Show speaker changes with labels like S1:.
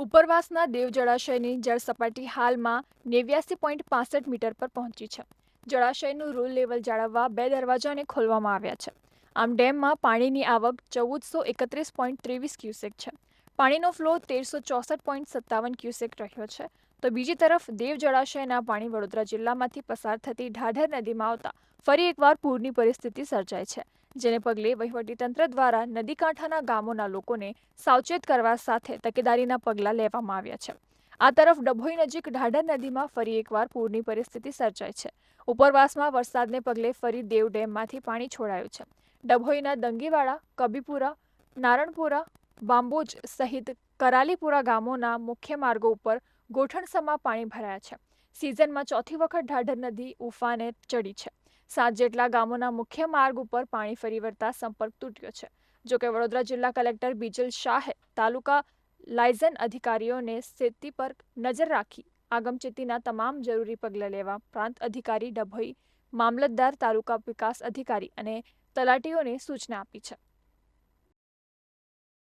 S1: ઉપરવાસના દેવ જળાશયની જળ સપાટી હાલમાં નેવ્યાસી પોઈન્ટ પાસઠ મીટર પર પહોંચી છે. જળાશયનું રૂલ લેવલ જાળવવા બે દરવાજાને ખોલવામાં આવ્યા છે. આમ ડેમમાં પાણીની આવક ચૌદસો એકત્રીસ પોઈન્ટ ત્રેવીસ ક્યુસેક છે. પાણીનો ફ્લો તેરસો ચોસઠ પોઈન્ટ સત્તાવન ક્યુસેક રહ્યો છે. તો બીજી તરફ દેવ જળાશયના પાણી વડોદરા જિલ્લામાંથી પસાર થતી ઢાઢર નદીમાં આવતા ફરી એકવાર પૂરની પરિસ્થિતિ સર્જાય છે. જેને પગલે વહીવટીતંત્ર દ્વારા નદી કાંઠાના ગામોના લોકોને સાવચેત કરવા સાથે તકેદારીના પગલાં લેવામાં આવ્યા છે. આ તરફ ડભોઈ નજીક ઢાઢર નદીમાં ફરી એકવાર પૂરની પરિસ્થિતિ સર્જાઈ છે. ઉપરવાસમાં વરસાદને પગલે ફરી દેવ ડેમમાંથી પાણી છોડાયું છે. ડભોઈના દંગીવાડા, કબીપુરા, નારણપુરા બાંબોજ સહિત કરાલીપુરા ગામોના મુખ્ય માર્ગો ઉપર ગોઠણસમા પાણી ભરાયા છે. સિઝનમાં ચોથી વખત ઢાઢર નદી ઉફાને ચડી છે. સાત જેટલા ગામોના મુખ્ય માર્ગ ઉપર પાણી ફરી વળતા સંપર્ક તૂટ્યો છે. જોકે વડોદરા જિલ્લા કલેક્ટર બીજલ શાહે તાલુકા લાયઝન અધિકારીઓને સ્થિતિ પર નજર રાખી આગમચેતીના તમામ જરૂરી પગલાં લેવા પ્રાંત અધિકારી ડભોઈ મામલતદાર તાલુકા વિકાસ અધિકારી અને તલાટીઓને સૂચના આપી છે.